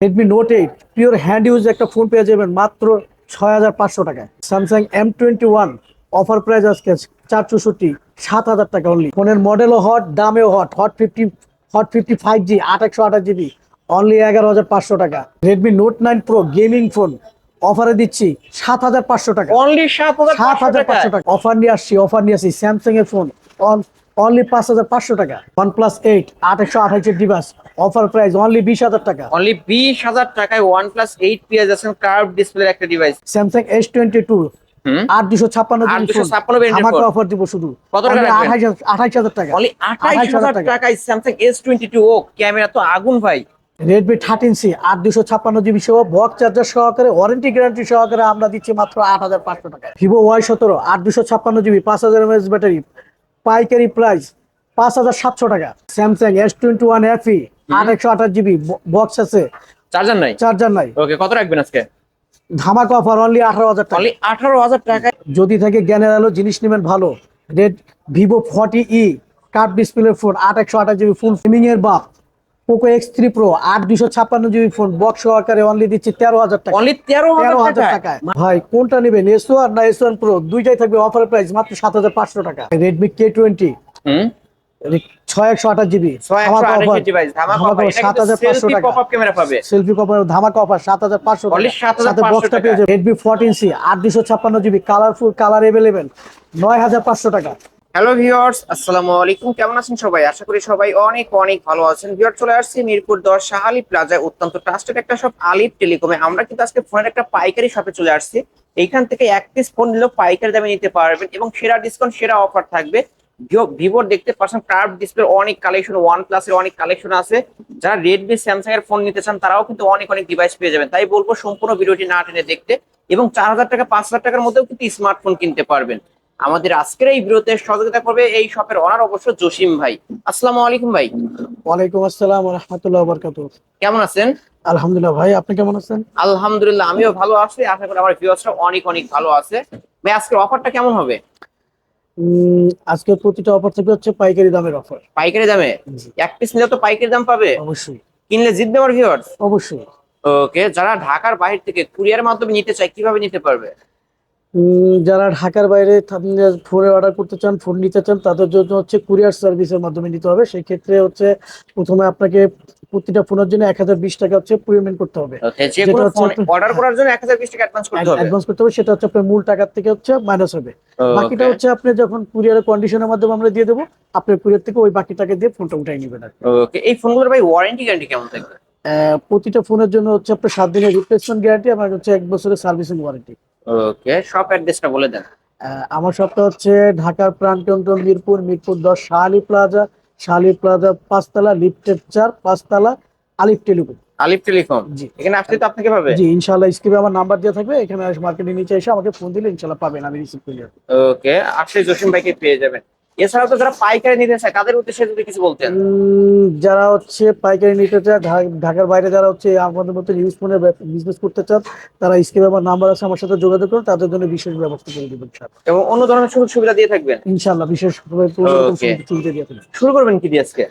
Redmi note eight pure hand use একটা phone পেয়ে যাবেন মাত্র ছয় হাজার পাঁচশো টাকায়। Samsung M twenty one offer price আজকে চার চৌষট্টি সাত হাজার টাকা অনলি ফোনের মডেলও হট দামেও hot hot fifty hot fifty five G আট একশো আঠাশ জিবি অনলি এগারো হাজার পাঁচশো টাকা। Redmi note nine pro gaming phone অফারে দিচ্ছি সাত হাজার পাঁচশো টাকা। অনলি সাত সাত হাজার হাজার পাঁচশো টাকা। অফার নিয়ে আসছি অফার নিয়ে আসছি স্যামসাং এর ফোন অনলি পাঁচ হাজার পাঁচশো টাকা। ওয়ান প্লাস এইট আট একশো আঠাশের ডিভাইস অফার প্রাইস অনলি বিশ হাজার টাকা। অনলি বিশ হাজার টাকায় ওয়ান প্লাস এইট পেয়ে যাচ্ছেন কার্ভ ডিসপ্লে একটা device Samsung S twenty two আট দুশো ছাপ্পান্ন আমাকে অফার দিব শুধু। আঠাশ হাজার টাকা। আঠাইশ 28,000 হাজার টাকা। টাকায় স্যামসাং এস টোয়েন্টি টু ও ক্যামেরা তো আগুন ভাই। রেডমি থার্টিন সি আট দুশো ছাপ্পান্ন জিবি সহ বক্স চার্জার সহকারে ওয়ারেন্টি গ্যারান্টি সহকারে আমরা দিচ্ছি মাত্র আট হাজার পাঁচশো টাকা ভিভো ওয়াই সতেরো আট দুশো ছাপ্পান্ন জিবি পাঁচ হাজার এমএস ব্যাটারি পাইকারি প্রাইস পাঁচ হাজার সাতশো টাকা। স্যামসাং এস টোয়েন্টি ওয়ান এফি একশো আঠাশ জিবি বক্স আছে। চার্জার নাই? চার্জার নাই। ওকে কত রাখবেন আজকে? ধামাকা অফার অনলি আঠারো হাজার টাকা। অনলি আঠারো হাজার টাকায়? যদি থাকে জ্ঞানের আলো জিনিস নেবেন ভালো red Vivo forty E curve display phone আট একশো আঠাশ জিবি ফুল গেমিং এর বাপ পোকো এক্স থ্রি প্রো আট দুশো ছাপ্পান্ন জিবি ফোন বক্স সহকারে অনলি দিচ্ছি তেরো হাজার টাকা। অনলি তেরো তেরো হাজার টাকায়? টাকায়। ভাই কোনটা নেবেন? এস ওয়ান না এস ওয়ান প্রো দুইটাই থাকবে অফার প্রাইস মাত্র সাত হাজার পাঁচশো টাকা। রেডমি কে টোয়েন্টি হুম। ছয় একশো আঠাশ জিবি। ছয় একশো আঠাশ ডিভাইস ধামাকা offer। এটা সাত হাজার পাঁচশো টাকা। পপ আপ ক্যামেরা পাবে সেলফি কভার ধামাকা অফার সাত হাজার পাঁচশো Only 7,500 বক্সটা পেয়ে যাবে রেডমি ফোরটিন সি আট দুশো ছাপ্পান্ন জিবি কালারফুল কালার এভেলেবেল নয় হাজার পাঁচশো টাকা। হ্যালো ভিউয়ার্স আসসালামু আলাইকুম। কেমন আছেন সবাই? আশা করি সবাই অনেক অনেক ভালো আছেন। ভিউয়ার চলে আসছি মিরপুর দশ শাহালি প্লাজায় অত্যন্ত ট্রাস্টেড একটা শপ আলিফ টেলিকমে। আমরা কিন্তু আজকে ফোনের একটা পাইকারি শপে চলে আসছি। এইখান থেকে এক পিস ফোন নিলেও পাইকারি দামে নিতে পারবেন এবং সেরা ডিসকাউন্ট সেরা অফার থাকবে। ভিভোর দেখতে পাচ্ছেন কার্ভ ডিসপ্লে অনেক কালেকশন ওয়ান প্লাসের অনেক কালেকশন আছে। যারা রেডমি স্যামসাং এর ফোন নিতে চান তারাও কিন্তু অনেক অনেক ডিভাইস পেয়ে যাবেন। তাই বলব সম্পূর্ণ ভিডিওটি না টেনে দেখতে এবং চার হাজার টাকা পাঁচ হাজার টাকার মধ্যেও কিন্তু স্মার্টফোন কিনতে পারবেন। আমাদের আজকের এই ভিডিওতে সহযোগিতা করবে এই শপের অনার অবশ্য জসিম ভাই। আসসালামু আলাইকুম ভাই। ওয়ালাইকুম আসসালাম রহমতুল্লাহ বরকাত কেমন আছেন? আলহামদুলিল্লাহ ভাই আপনি কেমন আছেন? আলহামদুলিল্লাহ আমিও ভালো আছি। আশা করি আমার ভিউয়ার্সরা অনেক অনেক ভালো আছে। ভাই আজকের অফারটা কেমন হবে? আজকে প্রতিটা অফার থেকে হচ্ছে পাইকারি দামের অফার পাইকারি দামে? এক পিস নিলে তো পাইকারি দাম পাবে? অবশ্যই। কিনলে জিতবে আমার ভিউয়ার্স অবশ্যই। ওকে যারা ঢাকার বাইরে থেকে কুরিয়ার মাধ্যমে নিতে চায় কীভাবে নিতে পারবে? যারা ঢাকার বাইরে ফোনে অর্ডার করতে চান ফোন নিতে চান তাদের জন্য হচ্ছে কুরিয়ার সার্ভিসের মাধ্যমে নিতে হবে। সেই ক্ষেত্রে হচ্ছে প্রথমে আপনাকে প্রতিটা ফোনের জন্য এক হাজার বিশ টাকা হচ্ছে পেমেন্ট করতে হবে। অর্ডার করার জন্য এক হাজার বিশ টাকা অ্যাডভান্স করতে হবে? অ্যাডভান্স করতে হবে সেটা হচ্ছে আপনার মূল টাকার থেকে হচ্ছে মাইনাস হবে। বাকিটা হচ্ছে আপনি যখন কুরিয়ারের কন্ডিশনের মাধ্যমে আমরা দিয়ে দেবো আপনার কুরিয়ার থেকে ওই বাকি টাকা দিয়ে ফোনটা উঠাই নেবেন আর। ওকে এই ফোনগুলোর ভাই ওয়ারেন্টি গ্যারান্টি কেমন থাকবে? প্রতিটা ফোনের জন্য হচ্ছে আপনার সাত দিনের রিপ্লেসমেন্ট গ্যারান্টি আমার হচ্ছে এক বছরের সার্ভিসিং ওয়ারেন্টি ওকে শপ অ্যাড্রেসটা বলে দেন। আমার শপটা হচ্ছে ঢাকার প্রাণকেন্দ্র মিরপুর মিরপুর দশ শাহালি প্লাজা শাহালি প্লাজা পাঁচতলা লিফটের চার পাঁচতলা আলিফ টেলিকম আলিফ টেলিকম জি। এখানে আসলে তো আপনাকে পাবে? জি ইনশাল্লাহ স্ক্রিনে আমার নাম্বার দেওয়া থাকবে এখানে মার্কেটের নিচে এসে আমাকে ফোন দিলে ইনশাল্লাহ পাবেন আমি রিসিভ করে ওকে আসলে জসিম ভাইকে পেয়ে যাবেন। এছাড়াও তো যারা পাইকারি নিতে চায় তাদের উদ্দেশ্যে যদি কিছু বলতেন। যারা হচ্ছে পাইকারি নিতে চায় ঢাকার বাইরে যারা হচ্ছে আমাদের মতো ইউজ ফোনের বিজনেস করতে চান তারা স্ক্রিনে আমার নাম্বার আছে আমার সাথে যোগাযোগ করুন তাদের জন্য বিশেষ ব্যবস্থা করে দেবেন এবং অন্য ধরনের সুযোগ সুবিধা দিয়ে থাকবেন? ইনশাল্লাহ বিশেষ. দিয়ে শুরু করবেন কি দিয়ে আজকে?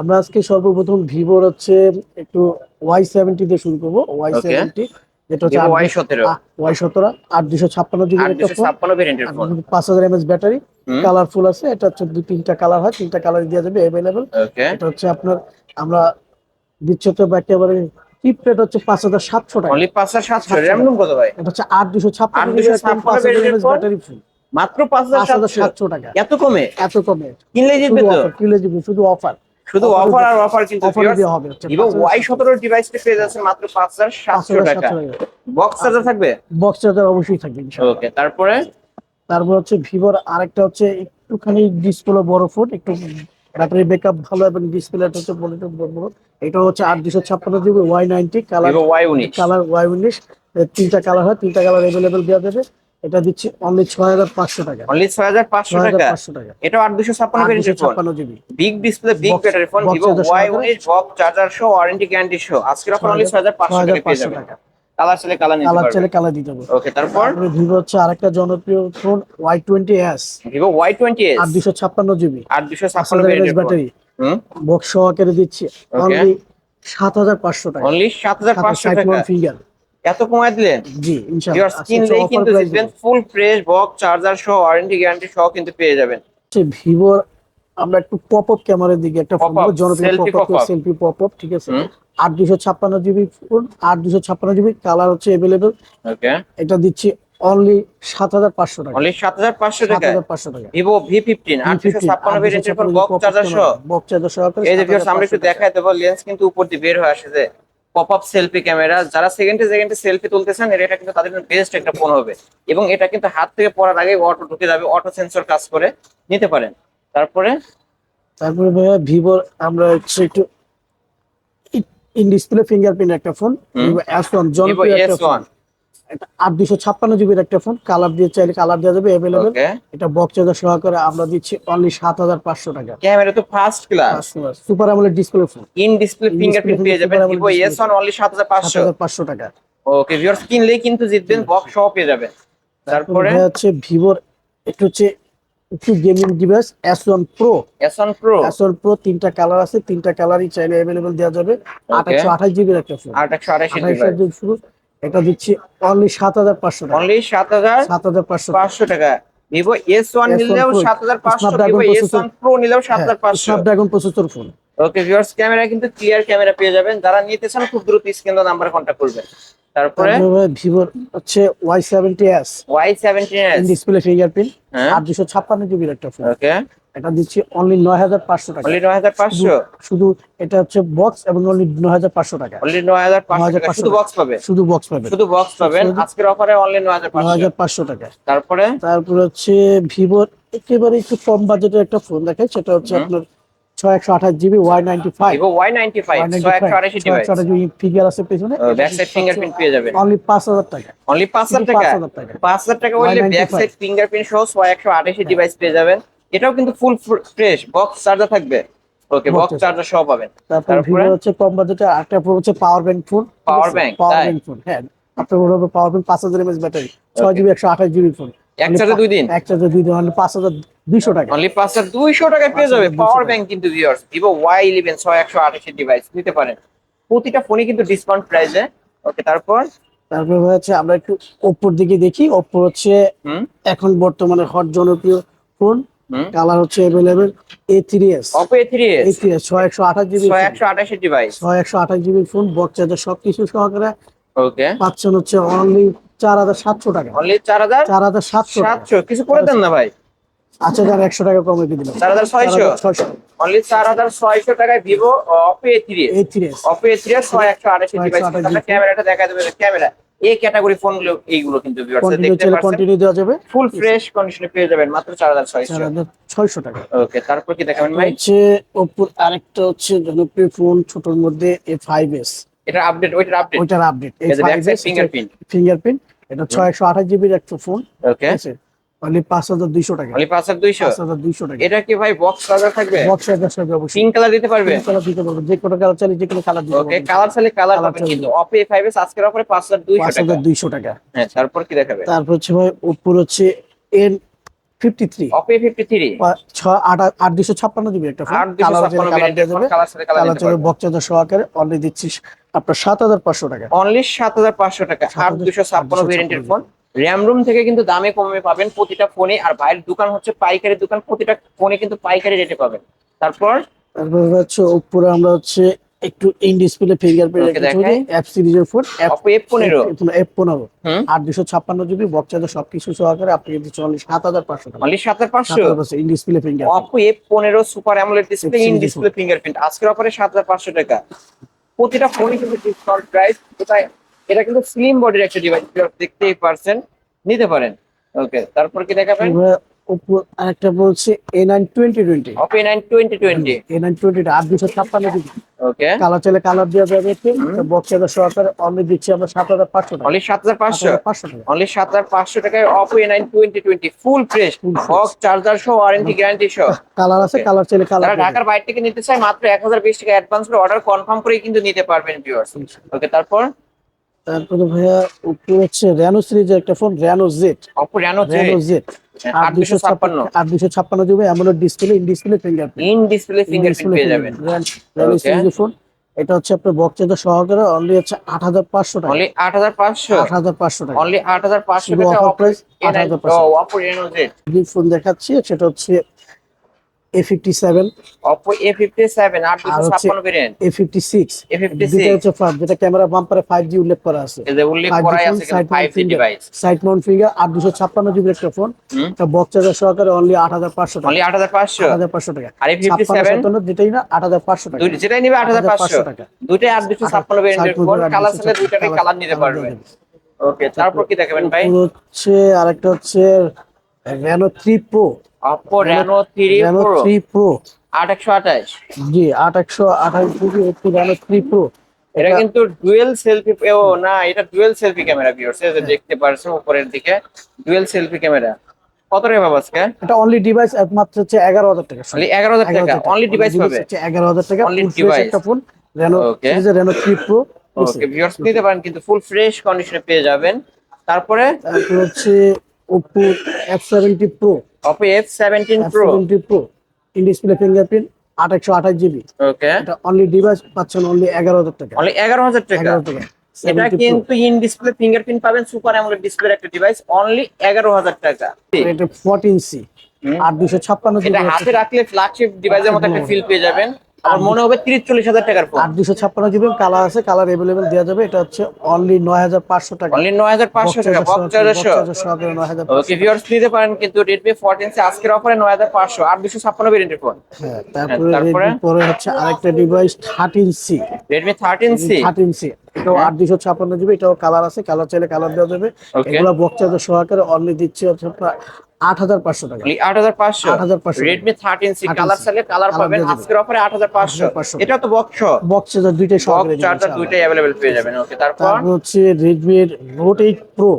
আমরা আজকে সর্বপ্রথম ভিভোর হচ্ছে একটু ওয়াই সেভেন্টি দিয়ে শুরু করব। ওয়াই. সেভেন্টি যেটা হচ্ছে ওয়াই সতেরো। ওয়াই সতেরো আট দুশো ছাপ্পান্ন জিবি একটা ফোন পাঁচ হাজার এমএস ব্যাটারি কালারফুল আছে এটা হচ্ছে দু তিনটা কালার হয় তিনটা কালার দেওয়া যাবে অ্যাভেলেবেল এটা হচ্ছে আপনার আমরা দিচ্ছি তো একেবারে চিপ রেট হচ্ছে পাঁচ হাজার সাতশো টাকা। পাঁচ হাজার সাতশো। র্যাম কত ভাই? এটা হচ্ছে আট দুশো ছাপ্পান্ন পাঁচ হাজার এমএস ব্যাটারি ফোন মাত্র পাঁচ হাজার সাতশো। টাকা। এত কমে? এত কমে। কিনলে জিতবে শুধু অফার শুধু অফার আর অফার কিন্তু ভিভো ওয়াই সতেরো ডিভাইসটা পেয়ে যাচ্ছে মাত্র পাঁচ হাজার সাতশো টাকা। বক্স চার্জার থাকবে? বক্স চার্জার অবশ্যই থাকবে ওকে তারপরে? তারপর হচ্ছে ভিভোর আরেকটা হচ্ছে একটুখানি ডিসপ্লে বড় ফোন একটু ব্যাটারি ব্যাকআপ ভালো এবং ডিসপ্লেটা হচ্ছে বড় বড় এটা হচ্ছে আট দুশো ছাপ্পান্ন GB Y ninety colour Y উনিশ। কালার ওয়াই উনিশ। তিনটা কালার হয় তিনটা কালার অ্যাভেলেবেল দেওয়া যাবে। এটা দিচ্ছি অনলি ছয় হাজার পাঁচশো টাকা। অনলি ছয় হাজার পাঁচশো ছয় হাজার টাকা। পাঁচশো টাকা এটা আট দুশো ছাপ্পান্ন আট phone GB big display big battery phone Vivo charger Y সহকারে? উনিশ চার্জার সহ ওয়ারেন্টি গ্যারান্টি সহ আজকের অফার অনলি ছয় হাজার ছয় পাঁচশো হাজার টাকা পেয়ে যাবেন কালার চাইলে কালার নিতে কালার চাইলে কালার দিতে হবে ওকে তারপর? ভিভো হচ্ছে আরেকটা জনপ্রিয় phone Y twenty S Vivo Y twenty S আট দুশো ছাপ্পান্ন জিবি আট দুশো পাঁচ ছাপ্পান্ন হাজার ভেরিয়েন্টের ফোন ব্যাটারি হুম? বক্স সহকারে দিচ্ছি অনলি সাত হাজার পাঁচশো টাকা। অনলি সাত হাজার পাঁচশো টাকা। ফিঙ্গার এত কমায় দিলেন? জি ইনশাআল্লাহ কিনলেই কিন্তু জিতবেন ফুল ফ্রেশ বক্স চার্জার সহ ওয়ারেন্টি গ্যারান্টি সহ কিন্তু পেয়ে যাবেন। ভিভোর আমরা একটু পপ আপ ক্যামেরার দিকে একটা ফোন জনপ্রিয় pop up selfie pop up ঠিক আছে? আট দুশো ছাপ্পান্ন জিবি ফোন আট দুশো ছাপ্পান্ন জিবি কালার হচ্ছে অ্যাভেলেবেল ওকে এটা দিচ্ছি অনলি সাত হাজার পাঁচশো টাকা। অনলি সাত হাজার পাঁচশো টাকা হাজার পাঁচশো টাকা। ভিভো ভি ফিফটিন আটশো ছাপ্পান্ন বক্স চার্জার সহ? বক্স চার্জার সহ এই যে আমরা একটু দেখাই দেবো লেন্স কিন্তু উপর দিয়ে বের হয়ে আসে যে পপ আপ সেলফি ক্যামেরা যারা সেকেন্ডে সেকেন্ডে সেলফি তুলতেছেন এর এটা কিন্তু তাদের বেস্ট একটা ফোন হবে। এবং এটা কিন্তু হাত থেকে পড়ার আগে অটো ঢুকে যাবে অটো সেন্সর কাজ করে নিতে পারেন। তারপরে? তারপরে ভাইয়া ভিভোর আমরা হচ্ছে একটু ইন ডিসপ্লে ফিঙ্গারপ্রিন্ট একটা ফোন। ভিভো এস ওয়ান জনপ্রিয় একটা ফোন আট দুশো ছাপ্পান্ন জিবির একটা ফোন কালার দিয়ে চাইলে কালার দেওয়া যাবে অ্যাভেলেবেল এটা বক্স চার্জার সহকারে আমরা দিচ্ছি অনলি সাত হাজার পাঁচশো টাকা। ক্যামেরা তো ফার্স্ট ক্লাস সুপার আমলের display phone in display fingerprint পেয়ে যাবেন ভিভো এস ওয়ান অনলি সাত হাজার পাঁচশো। পাঁচশো টাকা। ওকে ভিউয়ার্স কিনলেই কিন্তু জিতবেন বক্স সহ পেয়ে যাবেন। তারপরে হচ্ছে ভিভোর একটু হচ্ছে একটু gaming device S one pro S one pro S one pro তিনটা কালার আছে তিনটা কালারই চাইলে অ্যাভেলেবেল দেওয়া যাবে। আঠাশশো আঠাশ জিবির একটা ফোন আঠাশ জিবি শুরু এটা দিচ্ছি অনলি সাত হাজার পাঁচশো টাকা। অনলি সাত হাজার সাত হাজার পাঁচশো পাঁচশো টাকা। ভিভো এস ওয়ান S1 নিলেও সাত হাজার পাঁচশো ভিভো এস ওয়ান প্রো নিলেও সাত হাজার পাঁচশো। Snapdragon processor phone okay viewers camera কিন্তু ক্লিয়ার ক্যামেরা পেয়ে যাবেন। যারা নিতে চান খুব দ্রুত স্ক্রিন নাম্বার কন্ট্যাক্ট করবেন। তারপরে? ভিভোর হচ্ছে Y seventy S Y seventeen S display fingerprint হ্যাঁ। আর দুশো ছাপ্পান্ন জিবির একটা ফোন ওকে এটা দিচ্ছি অনলি নয় হাজার পাঁচশো টাকা। অনলি নয় হাজার পাঁচশো? শুধু এটা হচ্ছে বক্স এবং অনলি নয় হাজার পাঁচশো টাকা। অনলি নয় হাজার পাঁচশো টাকা 9,500 শুধু বক্স পাবে শুধু বক্স পাবেন। শুধু বক্স পাবেন? আজকের অফারে অনলি নয় হাজার পাঁচশো টাকা। তারপরে? তারপর হচ্ছে ভিভোর একেবারে একটু কম বাজেটের একটা ফোন দেখায় সেটা হচ্ছে আপনার ছয় একশো আঠাশ GB Y ninety five Y ninety five figure আছে পেছনে ব্যাক সাইড ফিঙ্গারপ্রিন্ট পেয়ে যাবেন। অনলি পাঁচ হাজার টাকা। অনলি পাঁচ হাজার টাকা? 5,000 টাকা। পাঁচ হাজার টাকা 195 ব্যাক সাইড ফিঙ্গারপ্রিন্ট সহ ছয় একশো আঠাশি ডিভাইস পেয়ে যাবেন। এটাও কিন্তু ফুল ফ্রেশ বক্স চার্জার থাকবে। ওকে বক্স চার্জার সহ পাবেন। তারপর? হচ্ছে কম বাজেটে আরেকটা ফোন হচ্ছে power bank phone Power bank, power? Bank phone হ্যাঁ। আপনার মনে হবে পাওয়ার ব্যাংক পাঁচ হাজার এমএস ব্যাটারি ছয় Okay. জিবি একশো আঠাশ জিবি ফোন এক চার্জে দুই দিন? এক চার্জে দুই দিন মানে পাঁচ হাজার দুইশো টাকা। অনলি পাঁচ হাজার দুইশো টাকায় পেয়ে যাবে। পাওয়ার। ব্যাংক কিন্তু ভিউয়ার্স ভিভো ওয়াই ইলেভেন ছয় একশো আঠাশি ডিভাইস নিতে পারেন। প্রতিটা ফোনই কিন্তু ডিসকাউন্ট প্রাইসে ওকে তারপর? তারপর হচ্ছে আমরা একটু ওপ্পোর দিকে দেখি। ওপ্পো হচ্ছে এখন বর্তমানে হট জনপ্রিয় ফোন কালার হচ্ছে available A three S Oppo A three S three S ছয় একশো আঠাশ জিবি ছয় একশো আঠাশি ডিভাইস ছয় একশো আঠাশ জিবি ফোন বক্স চার্জার সবকিছু সহকারে। ওকে। পাচ্ছেন হচ্ছে অনলি চার হাজার সাতশো টাকা। অনলি চার হাজার? চার হাজার সাতশো। সাতশো। কিছু করে দেন না ভাই? আচ্ছা হাজার একশো টাকা কমে দিয়ে দিলাম। চার হাজার ছয়শো? ছয়শো। অনলি চার হাজার ছয়শো টাকায় Vivo Oppo A three A three Oppo A three ছয় একশো আঠাশি 628 ডিভাইস ক্যামেরাটা দেখা দেবে। ক্যামেরা। এই ক্যাটাগরি ফোনগুলো এইগুলো কিন্তু কন্টিনিউ দেখতে পাচ্ছেন কন্টিনিউ দেওয়া যাবে। ফুল ফ্রেশ কন্ডিশনে পেয়ে যাবেন মাত্র চার হাজার চার ছয়শো হাজার ছয়শো টাকা। ওকে তারপর কি দেখাবেন ভাই? হচ্ছে ওপর আরেকটা হচ্ছে জনপ্রিয় ফোন ছোটর মধ্যে এ ফাইভ এস এটা আপডেট ওইটার আপডেট ওইটার আপডেট ফিঙ্গারপ্রিন্ট ফিঙ্গারপ্রিন্ট এটা ছয় একশো আঠাশ জিবির একটা ফোন ওকে আছে? অনলি পাঁচ হাজার দুইশো টাকা। অনলি পাঁচ হাজার দুইশো? পাঁচ হাজার দুইশো টাকা। এটা কি ভাই বক্স চার্জার থাকবে? বক্স চার্জার সঙ্গে অবশ্যই। পিঙ্ক কালার দিতে পারবে? কালার দিতে পারব। যে কোনো কালার চাইলে যে কোনো কালার দিতে ওকে কালার চাইলে কালার পাবেন। কিন্তু অপো এ ফাইভ এস আজকের অফারে পাঁচ হাজার দুইশো পাঁচ টাকা। হাজার দুইশো টাকা। হ্যাঁ তারপর কি দেখাবে? তারপর হচ্ছে ভাই ওপ্পোর হচ্ছে N fifty three Oppo GB একটা ফোন কালার কালার ভেরিয়েন্টের কালার সাথে কালার কালার দিতে বক্স চার্জার সহকারে অনলি দিচ্ছি আপনার সাত হাজার পাঁচশো টাকা। অনলি সাত হাজার পাঁচশো টাকা। আট 7,500 দুশো ছাপ্পান্ন ভেরিয়েন্টের ফোন র্যাম রুম থেকে কিন্তু দামে কমে পাবেন প্রতিটা ফোনে আর বাইরের দোকান হচ্ছে পাইকারি দোকান প্রতিটা ফোনে কিন্তু পাইকারি রেটে পাবেন। তারপর? তারপর হচ্ছে উপরে আমরা হচ্ছে একটু ইন ডিসপ্লে ফিঙ্গারপ্রিন্ট দেখাই। অ্যাপ সিরিজের ফোন এফ পনেরো। এফ পনেরো আট দুশো ছাপ্পান্ন জিবি বক্স চার্জার সবকিছু সহকারে আপনি দিচ্ছি অনলি সাত হাজার পাঁচশো টাকা। অনলি সাত হাজার পাঁচশো? In display finger Oppo F পনেরো super AMOLED display in display fingerprint আজকের অফারে সাত হাজার পাঁচশো টাকা। প্রতিটা ফোনই কিন্তু ডিসকাউন্ট প্রাইস এটা এটা কিন্তু স্লিম বডির একটা ডিভাইস দেখতেই পারছেন নিতে পারেন। ওকে তারপর কি দেখাবেন? ওপ্পো আরেকটা বলছে A nine twenty twenty Oppo nine twenty twenty A nine twenty দুশো ওকে কালার চাইলে কালার দেওয়া যাবে বক্স চার্জার সহকারে অনলি দিচ্ছি আমরা সাত হাজার পাঁচশো টাকা। অনলি সাত হাজার পাঁচশো? পাঁচশো টাকা। অনলি সাত হাজার পাঁচশো টাকায় Oppo A nine twenty twenty full fresh box charger সহ ওয়ারেন্টি গ্যারান্টি সহ। কালার আছে কালার চাইলে কালার যারা ঢাকার বাইরে থেকে নিতে চায় মাত্র এক হাজার বিশ টাকা অ্যাডভান্স করে অর্ডার কনফার্ম করে কিন্তু নিতে পারবেন ভিউয়ার্স ওকে তারপর? তারপরে ভাইয়া ওপ্পো হচ্ছে র্যানো সিরিজের একটা phone Reno Z Reno Reno Z আট দুশো ছাপ্পান্ন। আট দুশো ছাপ্পান্ন জিবি এমন display in display fingerprint in display fingerprint পেয়ে যাবেন। Okay. সিরিজের ফোন এটা হচ্ছে আপনার বক্স বক্সের সহকারে অনলি হচ্ছে আট হাজার পাঁচশো টাকা। অনলি আট হাজার পাঁচশো? আট হাজার পাঁচশো টাকা। অনলি আট হাজার পাঁচশো টাকা offer price 8,500 Oppo Reno Z phone দেখাচ্ছি সেটা হচ্ছে A fifty seven Oppo A fifty seven আট আর দুশো হচ্ছে ছাপ্পান্ন variant A fifty six A fifty দুটো হচ্ছে ফার্স্ট যেটা ক্যামেরা বাম্পারে ফাইভ জি উল্লেখ করা আছে। এই যে উল্লেখ করাই আছে কিন্তু five device side mount finger GB একটা ফোন। এটা বক্স চার্জার সহকারে অনলি আট হাজার পাঁচশো টাকা। অনলি আর যেটাই না আট হাজার পাঁচশো টাকা। দুইটা যেটাই নিবে আট হাজার পাঁচশো টাকা। দুইটাই আট দুশো ছাপ্পান্ন ভেরিয়েন্টের ফোন কালার সাথে দুইটারই কালার নিতে colour পারবেন দিয়ে দেবে। ওকে তারপর কি দেখাবেন ভাই? হচ্ছে আরেকটা হচ্ছে three Pro Oppo Reno three Reno Pro three Pro আট একশো আঠাশ। জি আট একশো আঠাশ জিবি একটি রেনো থ্রি প্রো এটা কিন্তু ডুয়েল সেলফি ও না এটা ডুয়েল সেলফি ক্যামেরা ভিউয়ার্স এই যে দেখতে পারছেন উপরের দিকে ডুয়েল সেলফি ক্যামেরা কত টাকা পাবো আজকে? এটা অনলি ডিভাইস একমাত্র হচ্ছে এগারো হাজার টাকা অনলি এগারো হাজার টাকা অনলি ডিভাইস পাবে। এগারো হাজার টাকা Only full fresh device. একটা phone Reno Okay. Reno three Pro okay viewers নিতে পারেন কিন্তু ফুল ফ্রেশ কন্ডিশনে পেয়ে যাবেন। তারপরে? তারপর হচ্ছে Oppo F seventy F seventeen Pro seventy Pro in display fingerprint আট একশো আঠাশ জিবি ওকে এটা অনলি ডিভাইস পাচ্ছেন অনলি এগারো হাজার টাকা। অনলি এগারো হাজার টাকা? টাকা। এটা কিন্তু ইন ডিসপ্লে ফিঙ্গারপ্রিন্ট পাবেন সুপার অ্যামোলেড ডিসপ্লে একটা ডিভাইস অনলি এগারো হাজার টাকা। এটা ফোরটিন সি। আর দুশো ছাপ্পান্ন হাতে রাখলে ফ্ল্যাগশিপ ডিভাইসের মতো একটা ফিল পেয়ে যাবেন। আমার মনে হবে তিরিশ চল্লিশ হাজার টাকার ফোন আর দুশো ছাপ্পান্ন জিবি কালার আছে কালার এভেলেবেল দেওয়া যাবে। এটা হচ্ছে অনলি নয় হাজার পাঁচশো টাকা। অনলি নয় হাজার পাঁচশো টাকা বক্স চার্জারশো সহকারে নয় হাজার ওকে ভিউয়ার্স নিতে পারেন কিন্তু রেডমি ফোরটিন সি আজকের অফারে নয় হাজার পাঁচশো। আর দুশো ছাপ্পান্ন ভেরিয়েন্টের ফোন হ্যাঁ তারপরে? Redmi পরে হচ্ছে আরেকটা device thirteen C Redmi thirteen C thirteen C এটাও আট দুশো ছাপ্পান্ন জিবি এটাও কালার আছে কালার চাইলে কালার দেওয়া যাবে। Okay. এগুলো বক্স চার্জার সহকারে অনলি দিচ্ছে হচ্ছে আপনার আট হাজার পাঁচশো টাকা। আট হাজার পাঁচশো? 8,500 রেডমি থার্টিন সি কালার চাইলে কালার পাবেন আজকের অফারে আট হাজার পাঁচশো। এটা তো বক্স বক্স চার্জার দুইটাই সহকারে দিবে চার্জার দুইটাই অ্যাভেলেবেল পেয়ে যাবেন। ওকে তারপর? তারপর হচ্ছে Redmi Note eight Pro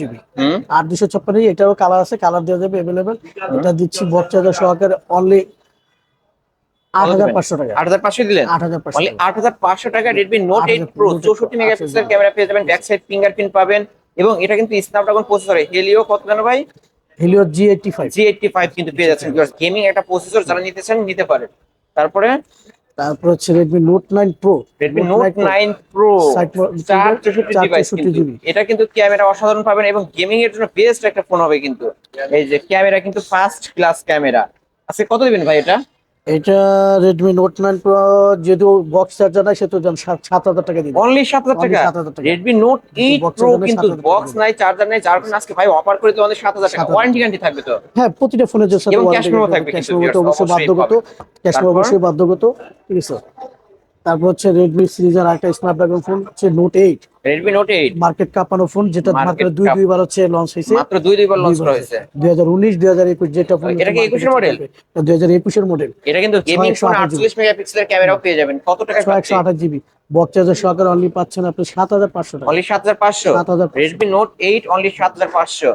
GB. এটারও কালার আছে কালার দেওয়া যাবে এটা দিচ্ছি বক্স চার্জার সহকারে অনলি পাবেন। এবং এটা কিন্তু স্ন্যাপড্রাগন প্রসেসর হেলিও কত জানো ভাই? Helio G eighty five G eighty five কিন্তু পেয়ে যাচ্ছেন। গেমিং একটা প্রসেসর যারা নিতে চান নিতে পারেন। তারপরে? তারপর হচ্ছে Redmi Note nine Pro Redmi Note nine Pro Side mount চার finger, চৌষট্টি 464 ডিভাইস এটা কিন্তু ক্যামেরা অসাধারণ পাবেন এবং গেমিং এর জন্য বেস্ট একটা ফোন হবে কিন্তু। এই যে ক্যামেরা কিন্তু ফার্স্ট ক্লাস ক্যামেরা। আজকে কত দিবেন ভাই এটা? এটা রেডমি নোট নাইন প্রো যেহেতু বক্স চার্জার নাই সেহেতু সাত সাত হাজার টাকা দিবে। অনলি সাত হাজার টাকা? 7,000 টাকা। রেডমি নোট এইট প্রো কিন্তু বক্স নাই চার্জার নাই যার কারণে আজকে ভাই অফার করে তো আমাদের সাত হাজার টাকা। ওয়ারেন্টি গ্যারান্টি থাকবে তো? হ্যাঁ প্রতিটা ফোনের যে সাথে এবং warranty cash থাকবে কিন্তু memo তো অবশ্যই বাধ্যগত। ক্যাশ তারপর? অবশ্যই বাধ্যগত। ঠিক আছে। তারপর হচ্ছে রেডমি সিরিজের আরেকটা স্ন্যাপড্রাগন ফোন হচ্ছে Note eight Redmi Note eight market কাঁপানো ফোন যেটা মাত্র দুই দুই দুইবার হচ্ছে লঞ্চ হয়েছে। মাত্র দুই দুইবার লঞ্চ করা হয়েছে। দুই হাজার উনিশ দুই হাজার একুশ যেটা ফোন এটা কি 21 এর মডেল দুই হাজার একুশের মডেল এটা কিন্তু গেমিং ফোন 628 আটচল্লিশ মেগাপিক্সেলের ক্যামেরাও পেয়ে যাবেন। কত টাকা ছয় একশো আঠাশ জিবি বক্স চার্জার সহকারে অনলি পাচ্ছেন আপনি সাত হাজার পাঁচশো টাকা। অনলি সাত হাজার পাঁচশো? 7,500 রেডমি নোট এইট অনলি সাত হাজার পাঁচশো।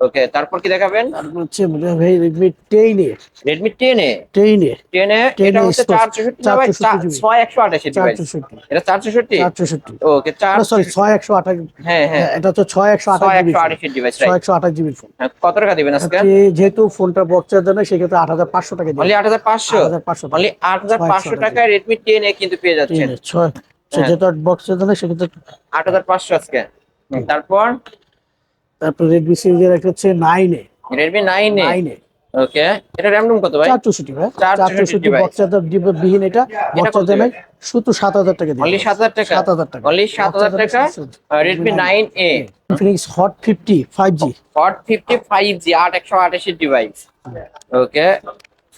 ওকে তারপর কি দেখাবেন? তারপর হচ্ছে ভাই রেডমি টেইনে রেডমি টেনে টেইনে টেনে 10 এটা হচ্ছে Express, চার চৌষট্টি না ভাই? 464 ছয় একশো আঠাশি চার ডিভাইস এটা চার চৌষট্টি চার চৌষট্টি ওকে চার সরি ছয় একশো আঠাশ। হ্যাঁ হ্যাঁ। এটা হচ্ছে ছয় একশো আঠাশ ছয় জিবি একশো আঠাশি ডিভাইস ছয় একশো আঠাশ জিবির ফোন কত টাকা দিবেন আজকে? যেহেতু ফোনটা বক্স চার্জার নেই সেক্ষেত্রে আট হাজার পাঁচশো টাকা অনলি আট হাজার পাঁচশো? হাজার পাঁচশো অনলি আট হাজার পাঁচশো 628 টাকায় রেডমি টেন এ কিন্তু পেয়ে যাচ্ছেন। ছয়। হ্যাঁ। যেটা বক্স চার্জার সেক্ষেত্রে আট হাজার পাঁচশো আজকে। তারপর? তারপর রেডমি সিরিজের একটা হচ্ছে নাইনে রেডমি নাইন এ? নাইনে ওকে এটা র্যাম রুম কত ভাই? চার চৌষট্টি ভাই। চার চার চৌষট্টি চৌষট্টি device। বক্স চার্জার বিহীন এটা। বক্স কত চার্জার দিবে? নেই শুধু সাত হাজার টাকা দিবে অনলি সাত হাজার টাকা? সাত হাজার টাকা। অনলি সাত হাজার Box টাকা? A Hot fifty five G Hot fifty five G আট একশো আঠাশি ডিভাইস ওকে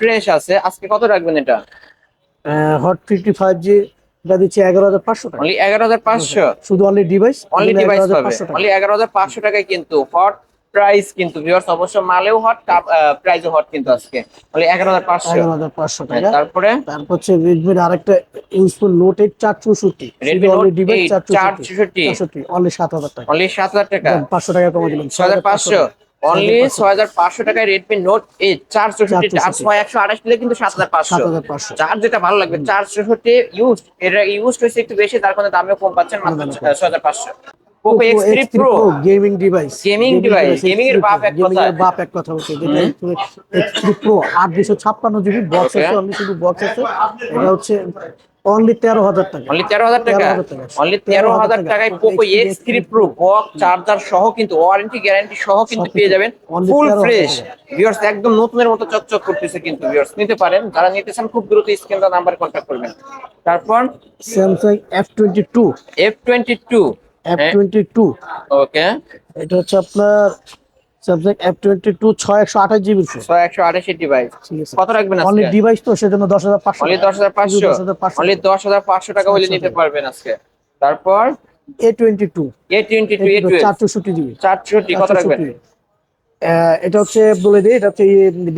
ফ্রেশ আছে। আজকে কত রাখবেন এটা? হট ফিফটি ফাইভ জি এটা দিচ্ছে এগারো হাজার পাঁচশো টাকা। এগারো হাজার পাঁচশো? শুধু অনলি ডিভাইস অনলি ডিভাইস পাবে। অনলি এগারো হাজার পাঁচশো টাকায় কিন্তু হট প্রাইস কিন্তু ভিউয়ার্স অবশ্য মালেও হট প্রাইসও হট কিন্তু আজকে। অনলি এগারো হাজার পাঁচশো। এগারো হাজার পাঁচশো টাকা। তারপরে? তারপর হচ্ছে রেডমির আরেকটা ইউজফুল নোট এইট চার চৌষট্টি। নোট অনলি ডিভাইস চার চৌষট্টি। অনলি সাত হাজার টাকা। অনলি সাত হাজার টাকা। পাঁচশো টাকা কমে দিলাম ছয় হাজার পাঁচশো? অনলি ছয় হাজার পাঁচশো টাকায় রেডমি নোট এইট চার চৌষট্টি আর 464 ছয় একশো আঠাশ দিলে কিন্তু সাত হাজার সাত পাঁচশো। হাজার পাঁচশো। চার যেটা ভালো লাগবে চার চৌষট্টি ইউজ এটা ইউজ হয়েছে একটু বেশি তার কারণে দামেও কম পাচ্ছেন মাত্র দামে ছয় হাজার পাঁচশো। Poco X3 Pro gaming device Gaming device, gaming এর বাপ এক গেমিং এর বাপ এক কথা হচ্ছে যেটা X3 Pro 8256 জিবি বক্স. আছে অনলি শুধু বক্স আছে। এটা হচ্ছে অনলি 13000 টাকা। অনলি তেরো হাজার টাকা? 13,000 টাকা। অনলি তেরো হাজার 13,000 টাকায় Poco Poco X three Pro box charger সহ কিন্তু ওয়ারেন্টি গ্যারান্টি সহ কিন্তু পেয়ে যাবেন। Full fresh. ভিউয়ার্স একদম নতুনের মতো চকচক করতেছে কিন্তু ভিউয়ার্স নিতে পারেন। যারা নিতে চান খুব দ্রুত স্ক্রিন দা নাম্বার কন্ট্যাক্ট করবেন। তারপর? Samsung F22 F twenty two F22 okay এটা হচ্ছে আপনার স্যামসাং F22 6128 জিবি ছয় একশো আঠাশি ডিভাইস কত রাখবেন অনলি ডিভাইস তো সেজন্য 10500 অনলি দশ হাজার পাঁচশো? 10,500 অনলি দশ হাজার পাঁচশো টাকা হলে নিতে পারবেন আজকে। তারপর? A22 A twenty two A twelve 464 GB চারশোটি কত রাখবেন? এটা হচ্ছে বলে দিই এটা হচ্ছে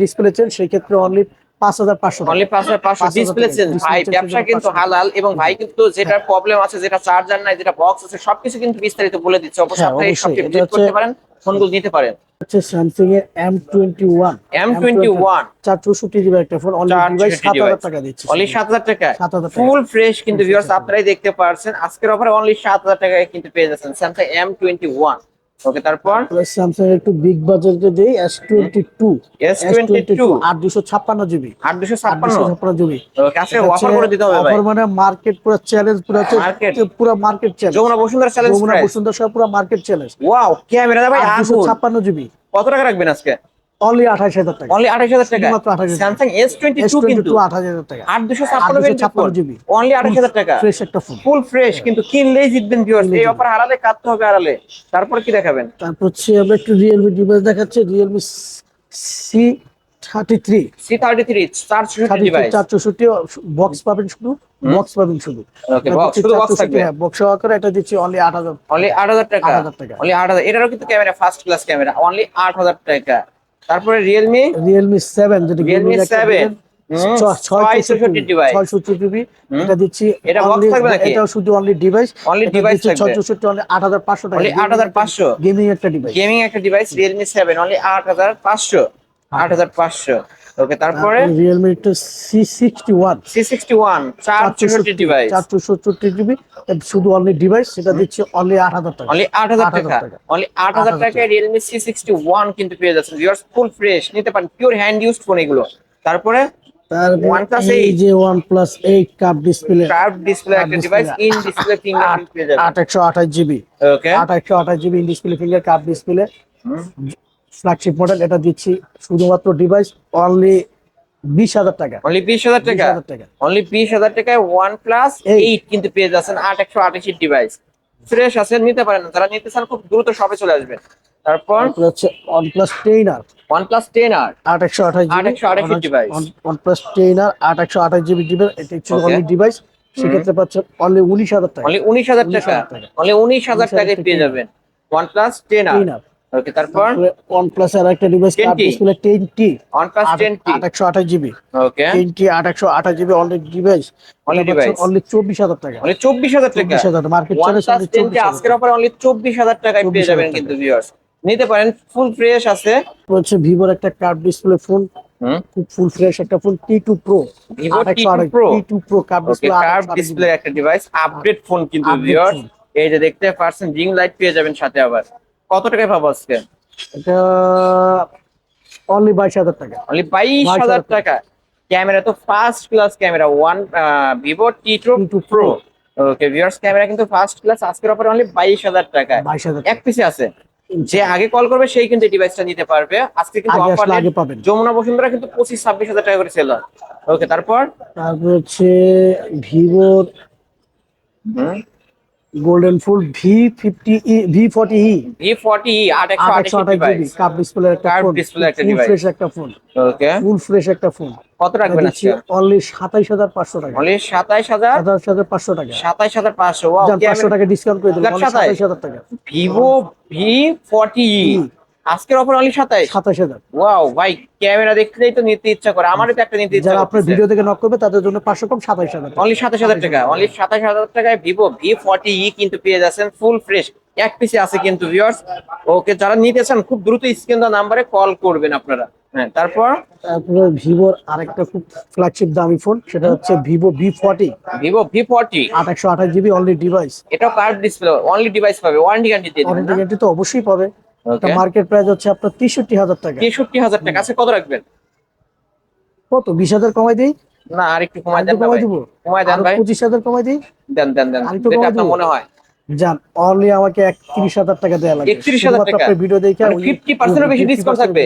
ডিসপ্লে চেন সেই ক্ষেত্রে অনলি পাঁচ হাজার পাঁচশো অনলি পাঁচ হাজার পাঁচশো ডিসপ্লে চেঞ্জ ভাই ব্যবসা কিন্তু হালাল এবং ভাই কিন্তু যেটা প্রবলেম আছে যেটা চার্জার নাই যেটা বক্স আছে সবকিছু কিন্তু বিস্তারিত বলে দিচ্ছে। অবশ্যই হ্যাঁ, অবশ্যই। ভিজিট করতে পারেন। ফোনগুলো নিতে পারেন। হচ্ছে স্যামসাং এর M twenty one M twenty one চার চৌষট্টি জিবি একটা ফোন অনলি 464 ডিভাইস সাত হাজার টাকা দিচ্ছে। অনলি সাত হাজার টাকা। 7,000 টাকা। ফুল ফ্রেশ কিন্তু ভিউয়ার্স আপনারাই দেখতে পারছেন। আজকের অফারে অনলি সাত হাজার টাকায় কিন্তু পেয়ে যাচ্ছেন Samsung M twenty one okay তারপর? স্যামসাং এর একটু বিগ বাজেটে দেই এস টোয়েন্টি টু S22 আর দুশো ছাপ্পান্ন জিবি। আট দুশো আট ছাপ্পান্ন দুশো ছাপ্পান্ন জিবি। ওকে আজকে অফার করে দিতে হবে ভাই। অফার মানে মার্কেট পুরো চ্যালেঞ্জ পুরো Market। পুরো market challenge Jamuna Bashundhara challenge Jamuna Bashundhara সব পুরো মার্কেট চ্যালেঞ্জ ওয়াও ক্যামেরা ভাই দুশো আগুন ছাপ্পান্ন জিবি। কত টাকা রাখবেন আজকে? অনলি আঠাশ হাজার টাকা। অনলি আঠাশ হাজার টাকা। শুধুমাত্র 28,000 Samsung S twenty S two twenty কিন্তু টু আঠাশ হাজার টাকা। আট দুশো ছাপ্পান্ন 856 জিবি। অনলি আঠাশ হাজার টাকা। ফ্রেশ একটা ফোন ফুল ফ্রেশ কিন্তু কিনলেই জিতবেন ভিউয়ার্স এই অফার হারালে কাটতে হবে হারালে তারপর কি দেখাবেন? তারপর হচ্ছে আমরা একটু রিয়েলমি ডিভাইস দেখাচ্ছি। Realme C thirty three C thirty three চারশো ডিভাইস চার চৌষট্টি বক্স পাবেন শুধু? বক্স পাবেন শুধু। Box, শুধু box থাকবে। বক্স সহকারে এটা দিচ্ছি অনলি আট হাজার। অনলি আট হাজার টাকা? 8,000 টাকা। অনলি আট হাজার। এটারও কিন্তু camera first class camera only আট হাজার টাকা। তারপরে রিয়েলমি রিয়েলমি সেভেন যেটা রিয়েলমি সেভেন একটা 7 দিবেন, হুম, ছ- ছয় 664 ছয় সত্তর জিবি এটা দিচ্ছি এটা শুধু অনলি ডিভাইস অনলি আট হাজার পাঁচশো টাকা। Only 8,500 গেমিং একটা ডিভাইস গেমিং একটা ডিভাইস রিয়েলমি সেভেন অনলি আট হাজার পাঁচশো। আট হাজার পাঁচশো। ওকে তারপরে? রিয়েলমি একটা C sixty one C sixty one চার চৌষট্টি ডিভাইস চার চৌষট্টি জিবি শুধু অনলি ডিভাইস সেটা দিচ্ছে অনলি আট হাজার টাকা। অনলি আট হাজার 8,000 টাকা। অনলি আট হাজার 8,000 টাকায় রিয়েলমি সি সিক্সটি ওয়ান কিন্তু পেয়ে যাচ্ছেন। ভিউয়ার্স ফুল ফ্রেশ নিতে পারেন পিওর হ্যান্ড ইউজ ফোন এগুলো। তারপরে? আট একশো আঠাশ জিবি ওকে আট একশো আঠাশ GB in display finger curve display flagship model এটা দিচ্ছি শুধুমাত্র ডিভাইস অনলি বিশ হাজার টাকা। অনলি বিশ হাজার টাকা? 20,000 টাকা। অনলি বিশ হাজার টাকায় ওয়ান প্লাস এইট কিন্তু পেয়ে যাচ্ছেন আট একশো আঠাশি ডিভাইস ফ্রেশ আছে নিতে পারেন যারা নিতে চান খুব দ্রুত সবে চলে আসবেন। তারপর হচ্ছে OnePlus ten R OnePlus ten R আট একশো আঠাশ GB 828 device OnePlus ten R আট একশো আঠাশ জিবি ডিভাইস এটা হচ্ছে অনলি ডিভাইস সেক্ষেত্রে পাচ্ছেন অনলি উনিশ হাজার টাকা। অনলি উনিশ হাজার টাকা। অনলি উনিশ হাজার টাকায় পেয়ে যাবেন। OnePlus ten R okay তারপর? ওয়ান প্লাস আর একটা device 10T display ten T OnePlus ten T আট একশো আঠাশ জিবি ওকে টেন টি আট একশো আঠাশ GB only device Only device। Only চব্বিশ হাজার টাকা। অনলি চব্বিশ হাজার টাকা? চব্বিশ হাজার মার্কেট চলে প্লাস টেন টি আজকের অফারে অনলি চব্বিশ হাজার টাকায় পেয়ে যাবেন কিন্তু ভিউয়ার্স নিতে পারেন ফুল ফ্রেশ আছে। হচ্ছে ভিভোর একটা কার্ভ ডিসপ্লে ফোন খুব ফুল ফ্রেশ একটা phone T two Pro Vivo T2 Pro। T two Pro curve display curve display একটা ডিভাইস আপডেট ফোন কিন্তু ভিউয়ার্স এই যে দেখতে পারছেন রিং লাইট পেয়ে যাবেন সাথে আবার। কত টাকায় পাবো আজকে? এটা অনলি বাইশ হাজার টাকা। অনলি বাইশ হাজার টাকা। ক্যামেরা তো first class camera one Vivo T two T2 Pro okay viewers camera কিন্তু ফার্স্ট ক্লাস আজকের অফারে অনলি বাইশ হাজার টাকা বাইশ হাজার এক পিসে আছে। যে আগে কল করবে সেই কিন্তু ডিভাইসটা নিতে পারবে। আজকে কিন্তু অফার আগে পাবেন। যমুনা বসুন্ধরা কিন্তু পঁচিশ ছাব্বিশ হাজার টাকা করে সেল হয় ওকে তারপর? তারপর হচ্ছে ভিভোর golden full V fifty E V forty E V forty আট একশো আট একশো আঠাশ জিবি কাপ ডিসপ্লে একটা ফোন একটা ফুল ফ্রেশ একটা ফোন ওকে ফুল ফ্রেশ একটা ফোন কত রাখবেন আজকে? অনলি সাতাইশ হাজার পাঁচশো টাকা। অনলি সাতাইশ হাজার? সাতাশ হাজার পাঁচশো টাকা। সাতাইশ হাজার পাঁচশো। ওয়াও পাঁচশো টাকা ডিসকাউন্ট করে দিলাম। সাতাইশ? সাতাইশ হাজার টাকা। Vivo V forty E. আজকের অফার অনলি সাতাইশ? সাতাশ হাজার। ওয়াও ভাই ক্যামেরা দেখলেই তো নিতে ইচ্ছা করে। আমারও তো একটা নিতে ইচ্ছা যারা আপনার ভিডিও থেকে নক করবে তাদের জন্য পাঁচশো কম সাতাশ হাজার। অনলি সাতাশ হাজার টাকা অনলি সাতাশ হাজার টাকায় ভিভো ভি ফর্টি ই কিন্তু পেয়ে যাচ্ছেন ফুল ফ্রেশ এক পিসে আছে কিন্তু ভিউয়ার্স ওকে যারা নিতে চান খুব দ্রুত স্ক্রিন দেওয়া নাম্বারে কল করবেন আপনারা। হ্যাঁ তারপর? তারপরে ভিভোর আরেকটা খুব ফ্ল্যাগশিপ দামি ফোন সেটা হচ্ছে Vivo V forty Vivo V forty আট আঠাশ জিবি অনলি ডিভাইস এটাও কার্ভ ডিসপ্লে অনলি ডিভাইস পাবে ওয়ারেন্টি গ্যারান্টি দিয়ে ওয়ারেন্টি গ্যারান্টি তো অবশ্যই পাবে। মার্কেট প্রাইস হচ্ছে আপনার তেষট্টি হাজার টাকা। তেষট্টি হাজার টাকা। আছে কত রাখবেন? কত? বিশ হাজার কমাই দিই? না আর একটু কমায় দেন কমাই দিব? কমাই দেন ভাই। পঁচিশ হাজার কমাই দিই? দেন দেন দেন। যেটা আপনার মনে হয়। যান অনলি আমাকে একত্রিশ হাজার টাকা দেওয়া লাগবে। 31,000 টাকা? ভিডিও দেখে ফিফটি 50% বেশি ডিসকাউন্ট থাকবে?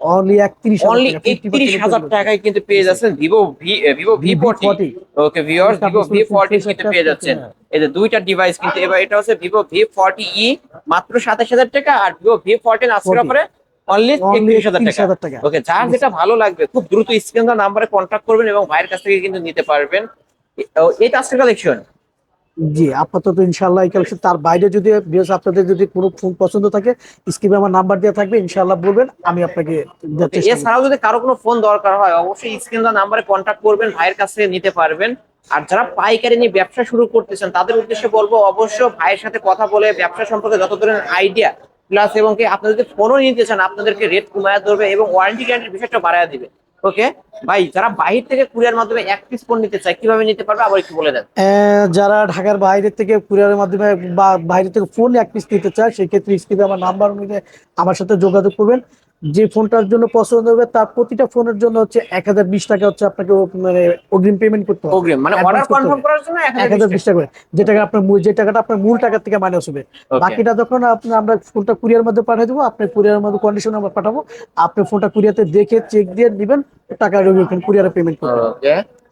অনলি একত্রিশ অনলি একত্রিশ হাজার টাকায় কিন্তু পেয়ে যাচ্ছেন Vivo Vivo V forty okay viewers Vivo V forty কিন্তু পেয়ে যাচ্ছেন। এই যে দুইটা ডিভাইস কিন্তু এবার এটা হচ্ছে ভিভো ভি ফোর্টি ই মাত্র সাতাশ হাজার টাকা আর ভিভো ভি ফোরটিন আজকের 40 অফারে অনলি হাজার 31,000 টাকা। ওকে যার যেটা ভালো লাগবে খুব দ্রুত স্ক্রিন নাম্বারে কন্ট্যাক্ট করবেন এবং ভাইয়ের কাছ থেকে কিন্তু নিতে পারবেন। এই আজকের কালেকশন জি আপাতত ইনশাল্লাহ এই কালেকশন তার বাইরে যদি আপনাদের যদি কোনো ফোন পছন্দ থাকে স্ক্রিনে আমার নাম্বার দেওয়া থাকবে ইনশাল্লাহ বলবেন আমি আপনাকে। এছাড়াও যদি কারও কোনো ফোন দরকার হয় অবশ্যই স্ক্রিন নাম্বারে কন্ট্যাক্ট করবেন ভাইয়ের কাছ নিতে পারবেন আর যারা পাইকারি নিয়ে ব্যবসা শুরু করতেছেন তাদের উদ্দেশ্যে বলব অবশ্য ভাইয়ের সাথে কথা বলে ব্যবসা সম্পর্কে যত ধরনের আইডিয়া প্লাস এবং কি আপনারা যদি ফোনও নিতে চান আপনাদেরকে রেট কমায় ধরবে এবং ওয়ারেন্টি গ্যারান্টির বিষয়টা বাড়ায় দিবে ওকে ভাই, যারা বাহির থেকে কুরিয়ার মাধ্যমে এক পিস ফোন নিতে চায়, কীভাবে নিতে পারবে? আবার একটু বলে দেন। যারা ঢাকার বাইরে থেকে কুরিয়ারের মাধ্যমে বা বাইরে থেকে ফোন এক পিস নিতে চায় সেক্ষেত্রে আমার নাম্বার অনুযায়ী আমার সাথে যোগাযোগ করবেন। যে ফোনটার জন্য পছন্দ হবে তার প্রতিটা ফোনের জন্য হচ্ছে এক হাজার বিশ টাকা হচ্ছে আপনাকে মানে অগ্রিম পেমেন্ট করতে হবে। অগ্রিম মানে অর্ডার কনফার্ম করার জন্য এক হাজার বিশ টাকা। যে টাকা আপনার মূল যে টাকাটা আপনার মূল টাকা থেকে মাইনাস হবে। বাকিটা যখন আপনি আমরা ফোনটা কুরিয়ার মধ্যে পাঠিয়ে দেবো আপনি কুরিয়ার মধ্যে কন্ডিশন আমরা পাঠাবো। আপনি ফোনটা কুরিয়াতে দেখে চেক দিয়ে দিবেন টাকা কুরিয়ারে পেমেন্ট করবেন।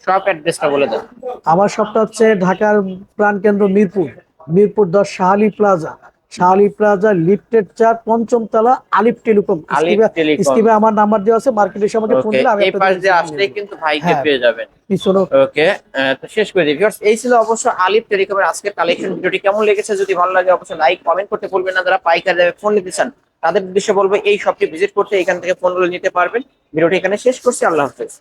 শপ অ্যাড্রেসটা বলে দেন আমার শপটা হচ্ছে ঢাকার প্রাণকেন্দ্র মিরপুর। মিরপুর দশ Shahali plaza Shahali plaza lifted চার পঞ্চম তলা আলিফ টেলিকম। স্কিমে আমার নাম্বার দেওয়া আছে মার্কেটে এসে আমাকে ফোন দিলে আমি আপনাদের কিন্তু ভাইকে হ্যাঁ। পেয়ে যাবেন। ওকে তো শেষ করে দিই। এই ছিল অবশ্য আলিফ টেলিকমের আজকের কালেকশন ভিডিওটি কেমন লেগেছে যদি ভালো লাগে অবশ্যই লাইক কমেন্ট করতে বলবেন না। যারা পাইকারি দামে ফোন নিতে চান তাদের উদ্দেশ্যে বলব এই শপটি ভিজিট করতে এখান থেকে ফোনগুলো নিতে পারবেন। ভিডিওটি এখানে শেষ করছি। আল্লাহ হাফেজ।